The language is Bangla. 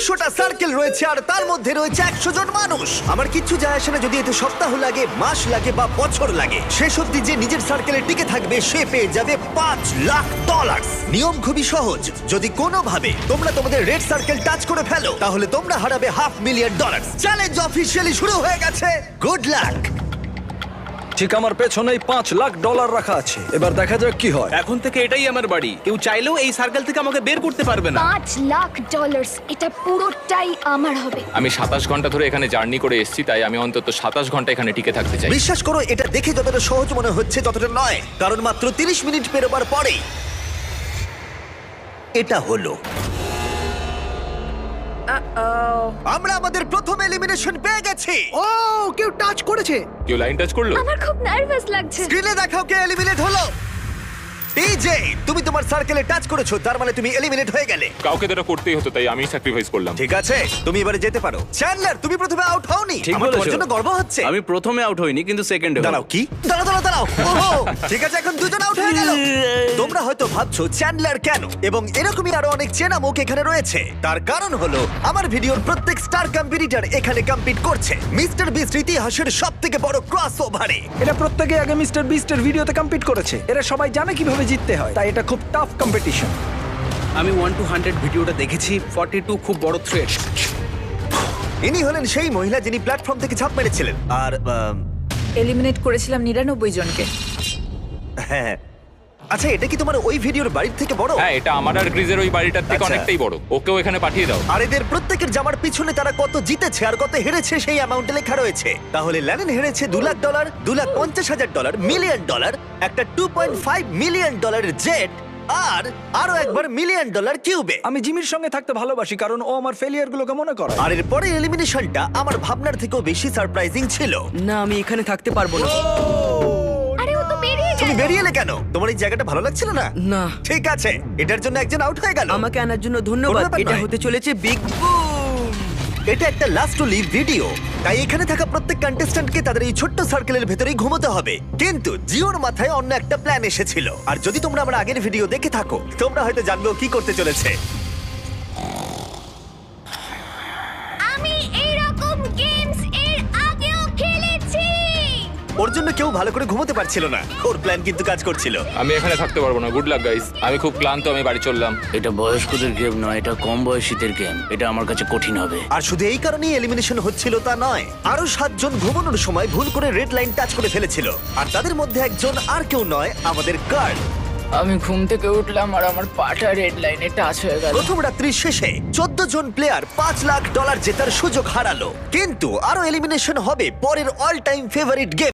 একশোটা সার্কেল রয়েছে আর তার মধ্যে রয়েছে একশো জন মানুষ। আমার কিচ্ছু যায় আসে না যদি এতে সপ্তাহ লাগে, মাস লাগে বা বছর লাগে। শেষ অব্দি যে নিজের সার্কেলে টিকে থাকবে, সে পেয়ে যাবে পাঁচ লাখ ডলার নিয়ম খুবই সহজ। যদি কোনোভাবে তোমরা তোমাদের রেড সার্কেল টাচ করে ফেলো, তাহলে তোমরা হারাবে half million dollar challenge officially শুরু হয়ে গেছে। গুড লাক ঠিক আমার পেছনেই পাঁচ লাখ ডলার রাখা আছে। এবার দেখা যাক কি হয়। এখন থেকে এটাই আমার বাড়ি। কেউ চাইলেও এই সার্কেল থেকে আমাকে বের করতে পারবে না। পাঁচ লাখ ডলার এটা পুরোটাই আমার হবে। আমি সাতাশ ঘণ্টা ধরে এখানে জার্নি করে এসেছি তাই আমি অন্তত সাতাশ ঘণ্টা এখানে টিকে থাকতে চাই। বিশ্বাস করো এটা দেখে যতটা সহজ মনে হচ্ছে ততটা নয়। কারণ মাত্র 30 মিনিট পেরোবার পরেই এটা হলো। আমরা আমাদের প্রথম এলিমিনেশন পেয়ে গেছি। ও কেউ টাচ করেছে। কেউ লাইন টাচ করল? আমার খুব নার্ভাস লাগছে। স্ক্রিনে দেখাও কে এলিমিনেট হলো। টিজে তুমি তোমার সার্কেলে টাচ করেছ তার মানে তুমি এলিমিনেট হয়ে গেলে। কাউকে তো এটা করতেই হতো তাই আমি স্যাক্রিফাইস করলাম। ঠিক আছে তুমি এবারে যেতে পারো। চ্যান্ডলার তুমি প্রথমে আউট হওনি। ঠিক আমার তোমার বলেছ। জন্য গর্ব হচ্ছে। আমি প্রথমে আউট হইনি কিন্তু সেকেন্ডে দাঁড়াও কি? দাঁড়াও দাঁড়াও দাঁড়াও। ওহো ঠিক আছে এখন দুজন আউট হয়ে গেল। তোমরা হয়তো ভাবছ চ্যান্ডলার কেন? এবং এরকমই আরও অনেক চেনা মুখ এখানে রয়েছে। তার কারণ হলো আমার ভিডিওর প্রত্যেক স্টার কম্পিটিটর এখানে কম্পিট করছে। মিস্টার বিস্ট ইতিহাসের সব থেকে বড় ক্রস ওভারে এটা প্রত্যেকে আগে মিস্টার বিস্টের ভিডিওতে কম্পিট করেছে। এরা সবাই জানে কীভাবে জিততে হয়। তাই এটা খুব টাফ কম্পিটিশন আমি ওয়ান টু হান্ড্রেড ভিডিওটা দেখেছি ফর্টি টু খুব বড় থ্রেট ইনি হলেন সেই মহিলা যিনি প্ল্যাটফর্ম থেকে ঝাঁপ মেরেছিলেন। আর এলিমিনেট করেছিলাম নিরানব্বই জনকে। হ্যাঁ। আচ্ছা এটা কি তোমার ওই ভিডিওর বাড়ির থেকে বড়? হ্যাঁ এটা আমার আর গ্রিজের ওই বাড়িটার থেকে আচ্ছা। অনেকটাই বড়। ওকেও এখানে পাঠিয়ে দাও। আর এদের প্রত্যেকের জামার পিছনে তারা কত জিতেছে আর কত হেরেছে সেই অ্যামাউন্টে লেখা রয়েছে। তাহলে ল্যানেন হেরেছে দু লাখ ডলার দু লাখ পঞ্চাশ হাজার ডলার মিলিয়ন ডলার একটা টু পয়েন্ট ফাইভ মিলিয়ন ডলারের জেট আর আরও একবার মিলিয়ন ডলার কিউবে আমি জিমির সঙ্গে থাকতে ভালোবাসি কারণ ও আমার ফেলিয়ার গুলোকে মনে করে। আর এরপরে এলিমিনেশনটা আমার ভাবনার থেকেও বেশি সারপ্রাইজিং ছিল। না আমি এখানে থাকতে পারব না। বেরিয়ে তুমি গেল বেরিয়ে এলে কেন? তোমার এই জায়গাটা ভালো লাগছিল না? না। ঠিক আছে এটার জন্য একজন আউট হয়ে গেল। আমাকে আনার জন্য ধন্যবাদ। ব্যাপার এটা নয়। হতে চলেছে বিগ এটা একটা লাস্ট টু লিভ ভিডিও তাই এখানে থাকা প্রত্যেক কন্টেস্ট্যান্টকে তাদের এই ছোট্ট সার্কেলের ভেতরেই ঘুমোতে হবে। কিন্তু জিওর মাথায় অন্য একটা প্ল্যান এসেছিল। আর যদি তোমরা আমার আগের ভিডিও দেখে থাকো তোমরা হয়তো জানবে ও কি করতে চলেছে। ওর জন্য কেউ ভালো করে ঘুমোতে পারছিল না। ওর প্ল্যান কিন্তু কাজ করছিল। আমি এখানে থাকতে পারব না। গুড লাক গাইস আমি খুব ক্লান্ত আমি বাড়ি চললাম। এটা বয়স্কদের গেম নয় এটা কম বয়সীদের গেম এটা আমার কাছে কঠিন হবে। আর শুধু এই কারণেই এলিমিনেশন হচ্ছিল তা নয় আরও সাতজন ঘুমানোর সময় ভুল করে রেড লাইন টাচ করে ফেলেছিল। আর তাদের মধ্যে একজন আর কেউ নয় আমাদের কার্ড আমি ঘুম থেকে উঠলাম আর আমার পাটা রেড লাইনে টাচ হয়ে গেল। প্রথম রাত্রির শেষে চোদ্দ জন প্লেয়ার পাঁচ লাখ ডলার জেতার সুযোগ হারালো। কিন্তু আরও এলিমিনেশন হবে পরের অল টাইম ফেভারিট গেম